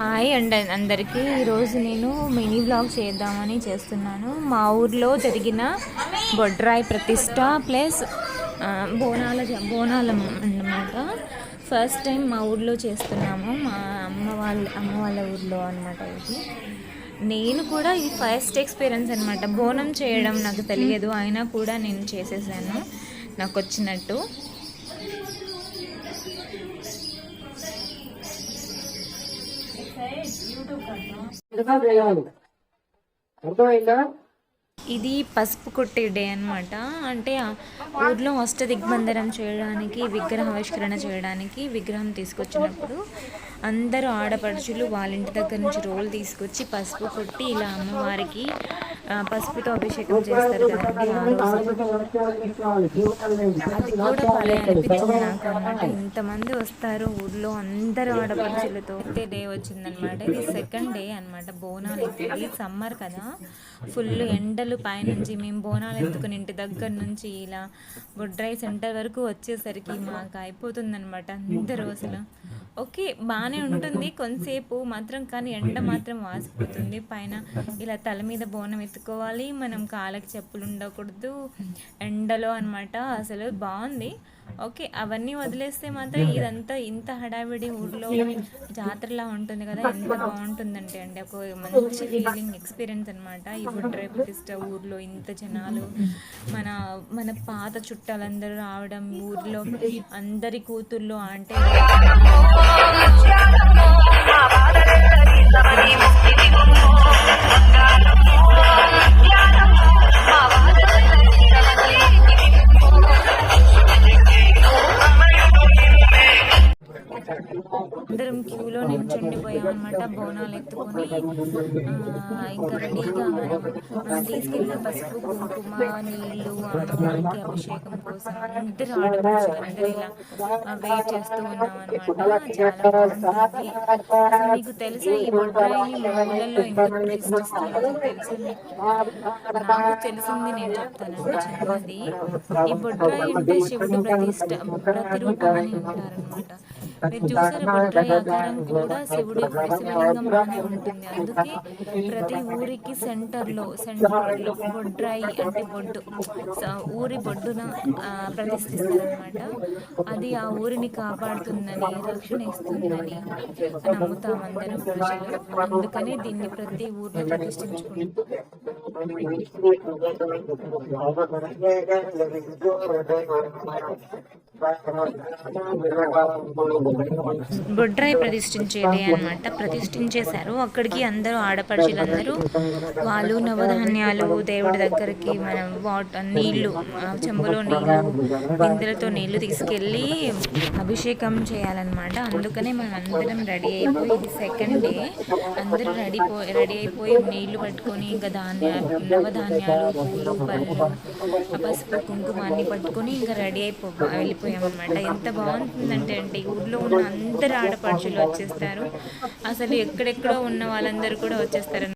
Hi and అందరికీ ఈరోజు నేను మినీ బ్లాగ్ చేద్దామని చేస్తున్నాను. మా ఊర్లో జరిగిన బొడ్రాయి ప్రతిష్ట ప్లస్ బోనాల బోనాల అన్నమాట. ఫస్ట్ టైం మా ఊర్లో చేస్తున్నాము. మా అమ్మ వాళ్ళ అమ్మ వాళ్ళ ఊర్లో అనమాట ఇది. నేను కూడా ఇది ఫస్ట్ ఎక్స్పీరియన్స్ అనమాట బోనం చేయడం నాకు తెలియదు. అయినా కూడా నేను చేసేసాను. నాకు వచ్చినట్టు. అర్థమైందా? ఇది పసుపు కొట్టే డే అనమాట అంటే ఊర్లో అష్ట దిగ్బంధనం చేయడానికి విగ్రహావిష్కరణ చేయడానికి విగ్రహం తీసుకొచ్చినప్పుడు అందరూ ఆడపడుచులు వాళ్ళ ఇంటి దగ్గర నుంచి రోల్ తీసుకొచ్చి పసుపు కొట్టి ఇలా అమ్మవారికి పసుపుతో అభిషేకం చేస్తారు కదండి ఆ రోజు అది కూడా భలే అనిపించింది నాకు అనమాట ఇంతమంది వస్తారు ఊర్లో అందరు ఆడపడుచులతో అయితే డే వచ్చిందనమాట ఇది సెకండ్ డే అనమాట బోనాలు ఎత్తుకి సమ్మర్ కదా. ఫుల్ ఎండలు పైనుంచి మేము బోనాలు ఎత్తుకుని ఇంటి దగ్గర నుంచి ఇలా బొడ్రాయి సెంటర్ వరకు వచ్చేసరికి మాకు అయిపోతుందన్నమాట అందరూ అసలు. ఓకే బాగానే ఉంటుంది. కొంతసేపు మాత్రం కానీ ఎండ మాత్రం వాసిపోతుంది. పైన ఇలా తల మీద బోనం ఎత్తుకోవాలి. మనం కాళ్ళకి చెప్పులు ఉండకూడదు. ఎండలో అన్నమాట. అసలు బాగుంది. ఓకే అవన్నీ వదిలేస్తే మాత్రం ఇదంతా ఇంత హడావిడి ఊర్లో జాతరలా ఉంటుంది కదా ఎంత బాగుంటుందంటే అండి. ఒక మంచి ఫీలింగ్ ఎక్స్పీరియన్స్ అనమాట ఈ బుడ్రాయి ప్రతిష్ట ఊర్లో ఇంత జనాలు మన మన పాత చుట్టాలందరూ రావడం ఊర్లో అందరి కూతుర్లు అంటే అందరం క్యూలో నిల్చుండిపోయాం అనమాట బోనాలు ఎత్తుకొని ఇంకా రెడీగా తీసుకెళ్ళిన పసుపు కుంకుమ నీళ్ళు అమ్మవారికి అభిషేకం కోసం అందరూ ఆడపడుచులు అందరూ ఇలా వెయిట్ చేస్తూ ఉన్నాం చాలా బాగుంటుంది అసలు మీకు తెలుసా ఈ బొడ్రాయిని ఊళ్ళల్లో ఎందుకు ప్రతిష్ఠిస్తారో తెలుసా మీకు నాకు తెలిసింది నేను చెప్తానండి చిన్నది ఈ బొడ్రాయి అంటే శివుడు ప్రతిష్ట ప్రతిరూపం అని అంటారనమాట మీరు ఆకారం కూడా శివుడి ఉంటుంది అందుకే ప్రతి ఊరికి సెంటర్లో సెంటర్లో బొడ్రాయి అంటే బొడ్డు ఊరి బొడ్డున ప్రతిష్ఠిస్తారనమాట అది ఆ ఊరిని కాపాడుతుందని రక్షణ ఇస్తుందని నమ్ముతామందరం ప్రజలు అందుకని దీన్ని ప్రతి ఊరిని ప్రతిష్ఠించుకుంటాం బొడ్రాయి ప్రతిష్ఠించేది అనమాట ప్రతిష్ఠించేశారు. అక్కడికి అందరూ ఆడపడుచులందరూ వాళ్ళు నవధాన్యాలు దేవుడి దగ్గరికి మనం వాటర్ నీళ్ళు చెంబులో నీళ్ళు బిందెలతో నీళ్ళు తీసుకెళ్ళి అభిషేకం చేయాలన్నమాట. అందుకనే మనం అందరం రెడీ అయిపోయి ఇది సెకండ్ డే. అందరూ రెడీ పో రెడీ అయిపోయి నీళ్ళు పట్టుకొని ఇంకా ధాన్యాలు నవధాన్యాలు పూలు పళ్ళు ఆ పసుపు కుంకుమ అన్ని పట్టుకొని ఇంకా రెడీ అయిపో వెళ్ళిపోయామన్నమాట. ఎంత బాగుంటుందంటే అంటే ఊర్లో ఉన్న అందరు ఆడపడుచులు వచ్చేస్తారు. అసలు ఎక్కడెక్కడో ఉన్న వాళ్ళందరూ కూడా వచ్చేస్తారు